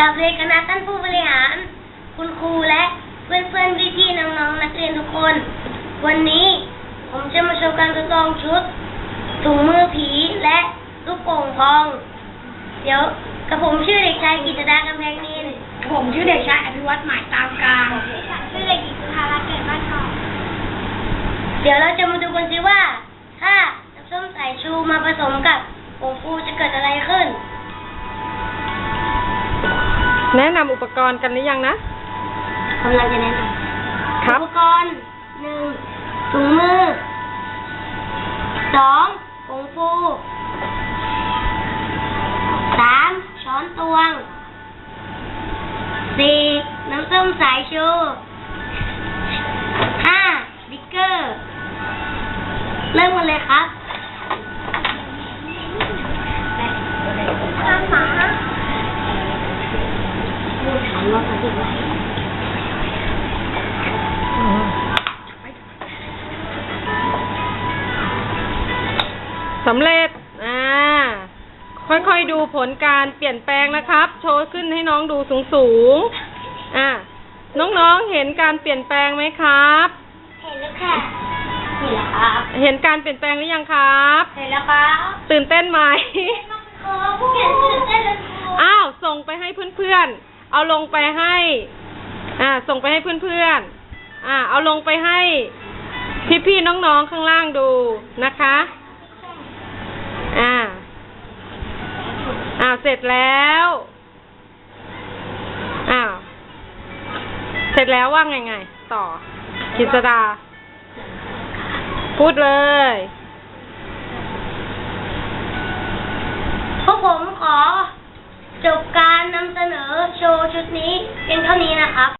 กับเรียนคณะท่านผู้บริหาร คุณครูและเพื่อนเพื่อนพี่พี่ๆน้องๆนักเรียนทุกคน วันนี้ผมจะมาโชว์การทดลองชุด ถุงมือผีและลูกโป่งพอง เดี๋ยวกับผมชื่อเด็กชายกิตดากำแพงนินผมชื่อเด็กชายอภิวัตหมายตามกลางชื่อเด็กหญิงสุภารัตน์เกิดบ้านทองเดี๋ยวเราจะมาดูกันสิว่า ถ้าน้ำส้มสายชูมาผสมกับผงฟูจะเกิดอะไรขึ้น แนะนำอุปกรณ์กันหรือยังนะ กำลังจะแนะนำครับ อุปกรณ์หนึ่งถุงมือสองผงฟูสามช้อนตวงสี่น้ำส้มสายชูห้าสติ๊กเกอร์ เริ่มกันเลยครับ สำเร็จ อ่า ค่อยๆดูผลการเปลี่ยนแปลงนะครับ โชว์ขึ้นให้น้องดูสูงๆ อ่า น้องๆ เห็นการเปลี่ยนแปลงไหมครับ เห็นแล้วค่ะ เห็นแล้วครับ เห็นการเปลี่ยนแปลงหรือยังครับ เห็นแล้วครับตื่นเต้นไหมขอผู้เขียนตื่นเต้นเลยครูอ้าว ส่งไปให้เพื่อนๆ เอาลงไปให้ อ่า ส่งไปให้เพื่อนๆ อ่า เอาลงไปให้พี่ๆน้องๆข้างล่างดูนะคะ อ่า อ่าเสร็จแล้วอ้าวเสร็จแล้วว่าไงไงต่อกิษดา พูดเลย พวกผมขอ จบการนำเสนอ โชว์ชุดนี้เพียงเท่านี้นะครับ